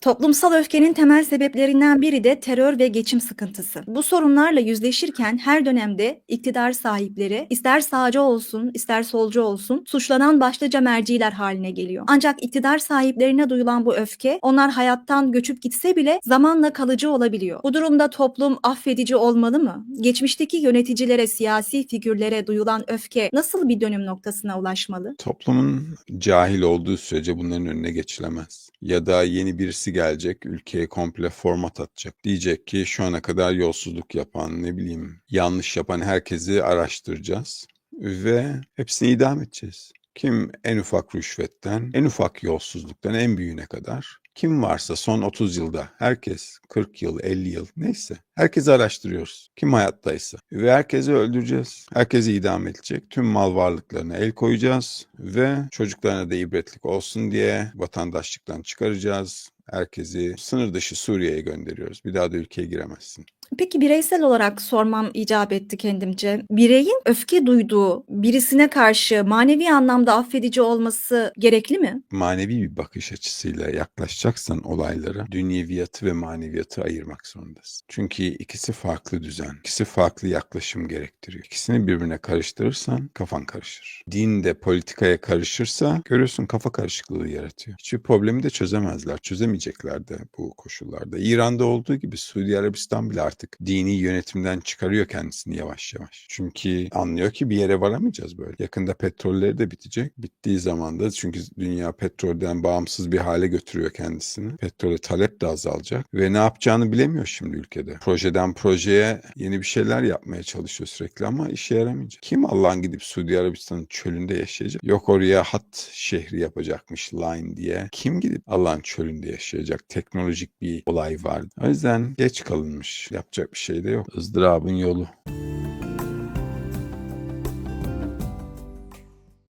Toplumsal öfkenin temel sebeplerinden biri de terör ve geçim sıkıntısı. Bu sorunlarla yüzleşirken her dönemde iktidar sahipleri ister sağcı olsun ister solcu olsun suçlanan başlıca merciler haline geliyor. Ancak iktidar sahiplerine duyulan bu öfke onlar hayattan göçüp gitse bile zamanla kalıcı olabiliyor. Bu durumda toplum affedici olmalı mı? Geçmişteki yöneticilere, siyasi figürlere duyulan öfke nasıl bir dönüm noktasına ulaşmalı? Toplumun cahil olduğu sürece bunların önüne geçilemez. Ya da yeni birisi gelecek, ülkeye komple format atacak. Diyecek ki şu ana kadar yolsuzluk yapan, ne bileyim, yanlış yapan herkesi araştıracağız ve hepsini idam edeceğiz. Kim en ufak rüşvetten, en ufak yolsuzluktan en büyüğüne kadar kim varsa son 30 yılda herkes 40 yıl, 50 yıl neyse herkesi araştırıyoruz. Kim hayattaysa ve herkesi öldüreceğiz. Herkesi idam edecek. Tüm mal varlıklarına el koyacağız ve çocuklarına da ibretlik olsun diye vatandaşlıktan çıkaracağız. Herkesi sınır dışı Suriye'ye gönderiyoruz. Bir daha da ülkeye giremezsin. Peki bireysel olarak sormam icap etti kendimce. Bireyin öfke duyduğu birisine karşı manevi anlamda affedici olması gerekli mi? Manevi bir bakış açısıyla yaklaşacaksan olaylara dünyeviyatı ve maneviyatı ayırmak zorundasın. Çünkü ikisi farklı düzen, ikisi farklı yaklaşım gerektiriyor. İkisini birbirine karıştırırsan kafan karışır. Din de politikaya karışırsa görüyorsun kafa karışıklığı yaratıyor. Hiçbir problemi de çözemezler. Çözemeyecekler de bu koşullarda. İran'da olduğu gibi Suudi Arabistan bile artık dini yönetimden çıkarıyor kendisini yavaş yavaş. Çünkü anlıyor ki bir yere varamayacağız böyle. Yakında petrolleri de bitecek. Bittiği zaman da çünkü dünya petrolden bağımsız bir hale götürüyor kendisini. Petrole talep de azalacak ve ne yapacağını bilemiyor şimdi ülkede. Projeden projeye yeni bir şeyler yapmaya çalışıyor sürekli ama işe yaramayacak. Kim Allah'ın gidip Suudi Arabistan'ın çölünde yaşayacak? Yok oraya hat şehri yapacakmış line diye. Kim gidip Allah'ın çölünde yaşayacak? Teknolojik bir olay var. O yüzden geç kalınmış. Yapacak bir şey de yok. ızdırabın yolu.